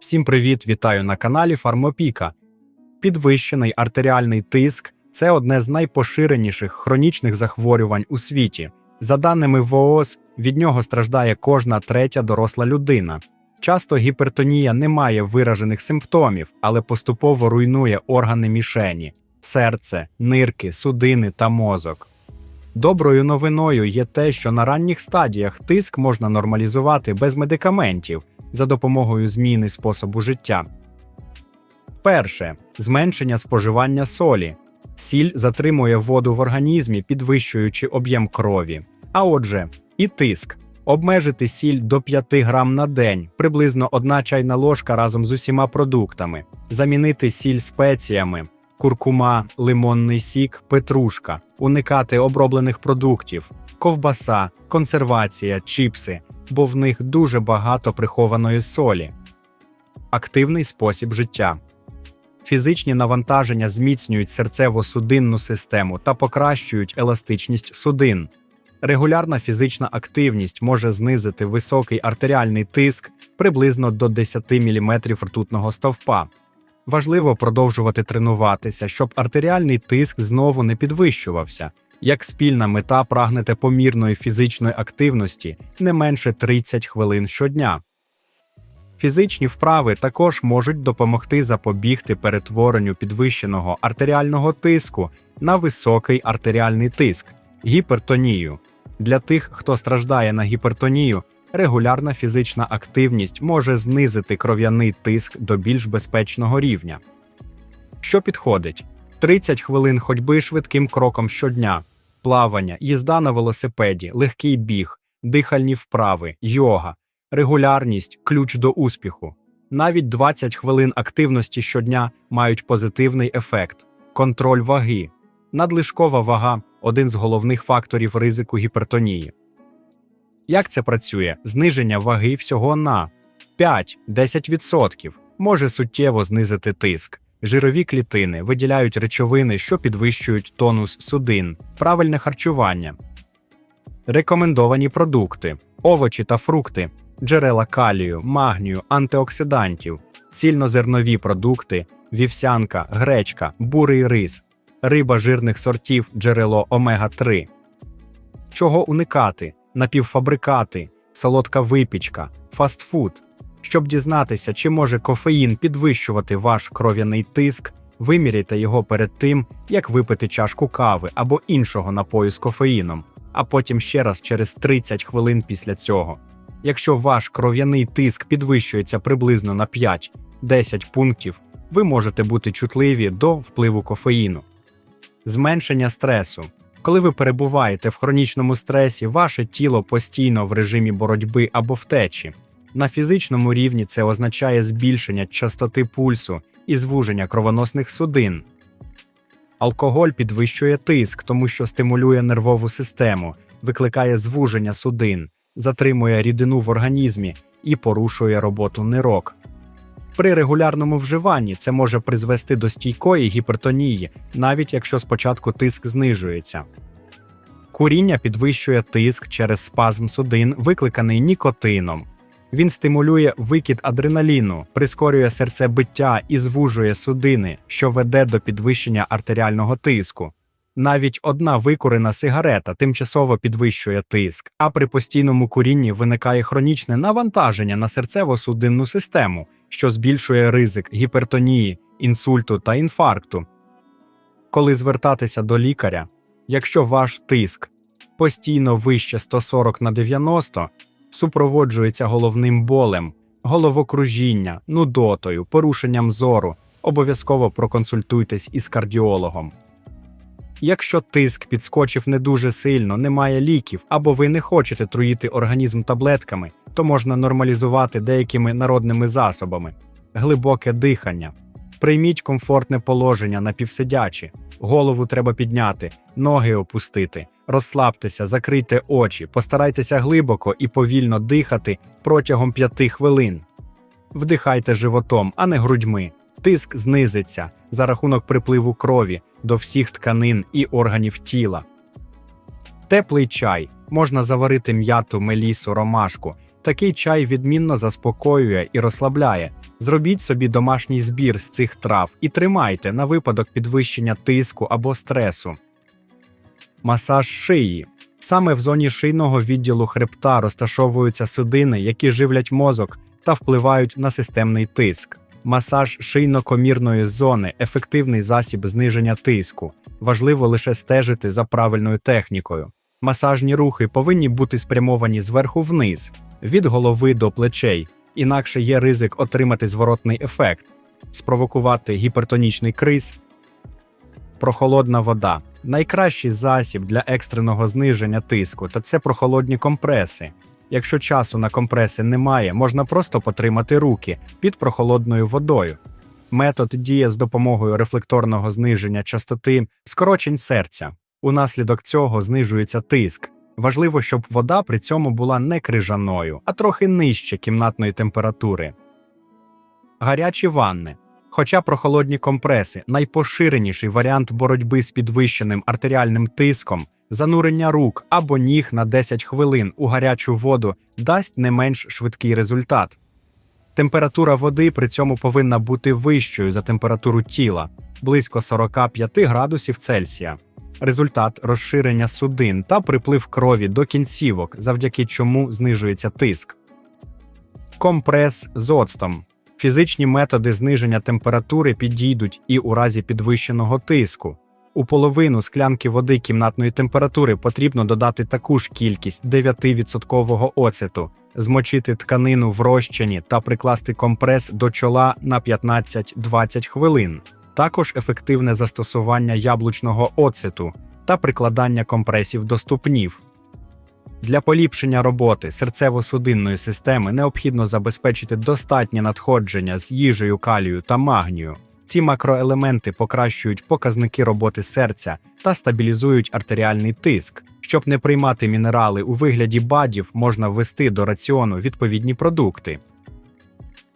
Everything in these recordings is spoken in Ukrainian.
Всім привіт, вітаю на каналі Фармопіка. Підвищений артеріальний тиск це одне з найпоширеніших хронічних захворювань у світі. За даними ВООЗ, від нього страждає кожна третя доросла людина. Часто гіпертонія не має виражених симптомів, але поступово руйнує органи мішені, серце, нирки, судини та мозок. Доброю новиною є те, що на ранніх стадіях тиск можна нормалізувати без медикаментів за допомогою зміни способу життя. Перше зменшення споживання солі. Сіль затримує воду в організмі, підвищуючи об'єм крові. А отже, і тиск. Обмежити сіль до 5 грам на день, приблизно одна чайна ложка разом з усіма продуктами, замінити сіль спеціями, куркума, лимонний сік, петрушка, уникати оброблених продуктів, ковбаса, консервація, чіпси, бо в них дуже багато прихованої солі. Активний спосіб життя. Фізичні навантаження зміцнюють серцево-судинну систему та покращують еластичність судин. Регулярна фізична активність може знизити високий артеріальний тиск приблизно до 10 мм ртутного стовпа. Важливо продовжувати тренуватися, щоб артеріальний тиск знову не підвищувався. Як спільна мета прагнете помірної фізичної активності не менше 30 хвилин щодня. Фізичні вправи також можуть допомогти запобігти перетворенню підвищеного артеріального тиску на високий артеріальний тиск гіпертонію. Для тих, хто страждає на гіпертонію, регулярна фізична активність може знизити кров'яний тиск до більш безпечного рівня. Що підходить? 30 хвилин ходьби швидким кроком щодня, плавання, їзда на велосипеді, легкий біг, дихальні вправи, йога, регулярність ключ до успіху. Навіть 20 хвилин активності щодня мають позитивний ефект, контроль ваги. Надлишкова вага один з головних факторів ризику гіпертонії. Як це працює? Зниження ваги всього на 5-10% може суттєво знизити тиск. Жирові клітини виділяють речовини, що підвищують тонус судин, правильне харчування. Рекомендовані продукти: овочі та фрукти, джерела калію, магнію, антиоксидантів, цільнозернові продукти, вівсянка, гречка, бурий рис, риба жирних сортів, джерело омега-3. Чого уникати? Напівфабрикати, солодка випічка, фастфуд. Щоб дізнатися, чи може кофеїн підвищувати ваш кров'яний тиск, виміряйте його перед тим, як випити чашку кави або іншого напою з кофеїном, а потім ще раз через 30 хвилин після цього. Якщо ваш кров'яний тиск підвищується приблизно на 5-10 пунктів, ви можете бути чутливі до впливу кофеїну. Зменшення стресу. Коли ви перебуваєте в хронічному стресі, ваше тіло постійно в режимі боротьби або втечі. На фізичному рівні це означає збільшення частоти пульсу і звуження кровоносних судин. Алкоголь підвищує тиск, тому що стимулює нервову систему, викликає звуження судин, затримує рідину в організмі і порушує роботу нирок. При регулярному вживанні це може призвести до стійкої гіпертонії, навіть якщо спочатку тиск знижується. Куріння підвищує тиск через спазм судин, викликаний нікотином. Він стимулює викид адреналіну, прискорює серцебиття і звужує судини, що веде до підвищення артеріального тиску. Навіть одна викурена сигарета тимчасово підвищує тиск, а при постійному курінні виникає хронічне навантаження на серцево-судинну систему, що збільшує ризик гіпертонії, інсульту та інфаркту. Коли звертатися до лікаря, якщо ваш тиск постійно вище 140 на 90, супроводжується головним болем, головокружіння, нудотою, порушенням зору, обов'язково проконсультуйтесь із кардіологом. Якщо тиск підскочив не дуже сильно, немає ліків, або ви не хочете труїти організм таблетками, то можна нормалізувати деякими народними засобами, глибоке дихання. Прийміть комфортне положення напівсидячі, голову треба підняти, ноги опустити, розслабтеся, закрийте очі, постарайтеся глибоко і повільно дихати протягом 5 хвилин. Вдихайте животом, а не грудьми. Тиск знизиться за рахунок припливу крові до всіх тканин і органів тіла. Теплий чай можна заварити м'яту, мелісу, ромашку Такий чай відмінно заспокоює і розслабляє. Зробіть собі домашній збір з цих трав і тримайте на випадок підвищення тиску або стресу. Масаж шиї. Саме в зоні шийного відділу хребта розташовуються судини, які живлять мозок та впливають на системний тиск. Масаж шийно-комірної зони ефективний засіб зниження тиску. Важливо лише стежити за правильною технікою. Масажні рухи повинні бути спрямовані зверху вниз, від голови до плечей, інакше є ризик отримати зворотний ефект, спровокувати гіпертонічний криз. Прохолодна вода найкращий засіб для екстреного зниження тиску, та це прохолодні компреси. Якщо часу на компреси немає, можна просто потримати руки під прохолодною водою. Метод діє з допомогою рефлекторного зниження частоти скорочень серця. Унаслідок цього знижується тиск. Важливо, щоб вода при цьому була не крижаною, а трохи нижче кімнатної температури. Гарячі ванни. Хоча прохолодні компреси найпоширеніший варіант боротьби з підвищеним артеріальним тиском, занурення рук або ніг на 10 хвилин у гарячу воду дасть не менш швидкий результат. Температура води при цьому повинна бути вищою за температуру тіла близько 45 градусів Цельсія. Результат розширення судин та приплив крові до кінцівок, завдяки чому знижується тиск. Компрес з оцтом. Фізичні методи зниження температури підійдуть і у разі підвищеного тиску. У половину склянки води кімнатної температури потрібно додати таку ж кількість 9% оцету, змочити тканину в розчині та прикласти компрес до чола на 15-20 хвилин. Також ефективне застосування яблучного оцету та прикладання компресів до ступнів. Для поліпшення роботи серцево-судинної системи необхідно забезпечити достатнє надходження з їжею калію та магнію. Ці макроелементи покращують показники роботи серця та стабілізують артеріальний тиск. Щоб не приймати мінерали у вигляді бадів, можна ввести до раціону відповідні продукти.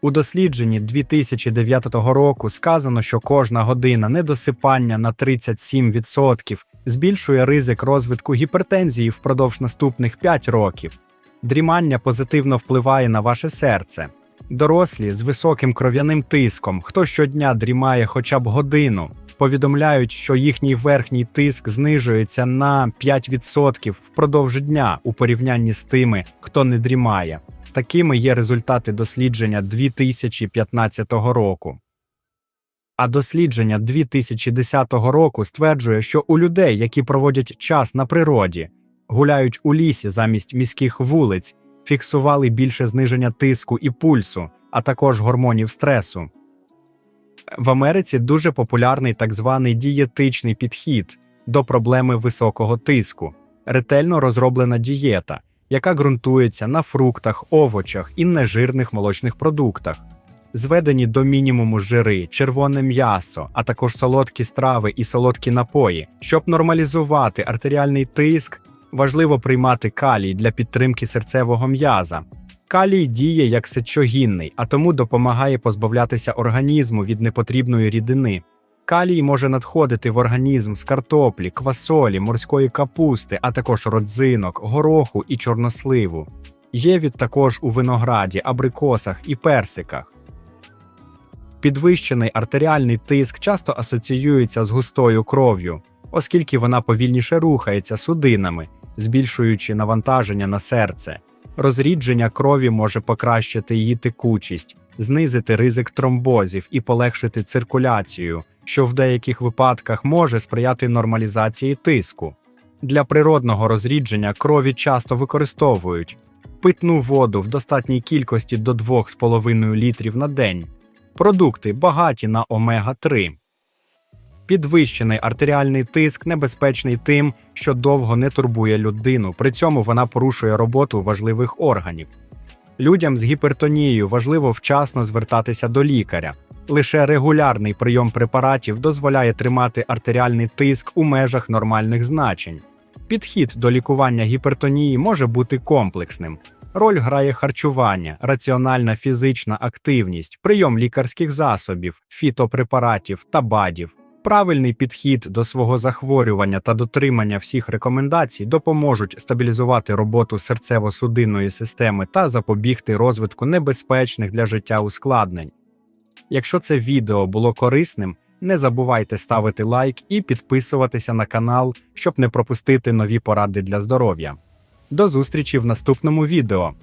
У дослідженні 2009 року сказано, що кожна година недосипання на 37% збільшує ризик розвитку гіпертензії впродовж наступних 5 років. Дрімання позитивно впливає на ваше серце. Дорослі з високим кров'яним тиском, хто щодня дрімає хоча б годину, повідомляють, що їхній верхній тиск знижується на 5% впродовж дня у порівнянні з тими, хто не дрімає. Такими є результати дослідження 2015 року. А дослідження 2010 року стверджує, що у людей, які проводять час на природі, гуляють у лісі замість міських вулиць, фіксували більше зниження тиску і пульсу, а також гормонів стресу. В Америці дуже популярний так званий дієтичний підхід до проблеми високого тиску, ретельно розроблена дієта, яка ґрунтується на фруктах, овочах і нежирних молочних продуктах. Зведені до мінімуму жири, червоне м'ясо, а також солодкі страви і солодкі напої. Щоб нормалізувати артеріальний тиск, важливо приймати калій для підтримки серцевого м'яза. Калій діє як сечогінний, а тому допомагає позбавлятися організму від непотрібної рідини. Калій може надходити в організм з картоплі, квасолі, морської капусти, а також родзинок, гороху і чорносливу. Є від також у винограді, абрикосах і персиках. Підвищений артеріальний тиск часто асоціюється з густою кров'ю, оскільки вона повільніше рухається судинами, збільшуючи навантаження на серце. Розрідження крові може покращити її текучість, знизити ризик тромбозів і полегшити циркуляцію, що в деяких випадках може сприяти нормалізації тиску. Для природного розрідження крові часто використовують питну воду в достатній кількості до 2,5 літрів на день, продукти багаті на омега 3 Підвищений артеріальний тиск небезпечний тим, що довго не турбує людину, при цьому вона порушує роботу важливих органів. Людям з гіпертонією важливо вчасно звертатися до лікаря. Лише регулярний прийом препаратів дозволяє тримати артеріальний тиск у межах нормальних значень. Підхід до лікування гіпертонії може бути комплексним. Роль грає харчування, раціональна фізична активність, прийом лікарських засобів, фітопрепаратів та БАДів, Правильний підхід до свого захворювання та дотримання всіх рекомендацій допоможуть стабілізувати роботу серцево-судинної системи та запобігти розвитку небезпечних для життя ускладнень. Якщо це відео було корисним, не забувайте ставити лайк і підписуватися на канал, щоб не пропустити нові поради для здоров'я. До зустрічі в наступному відео.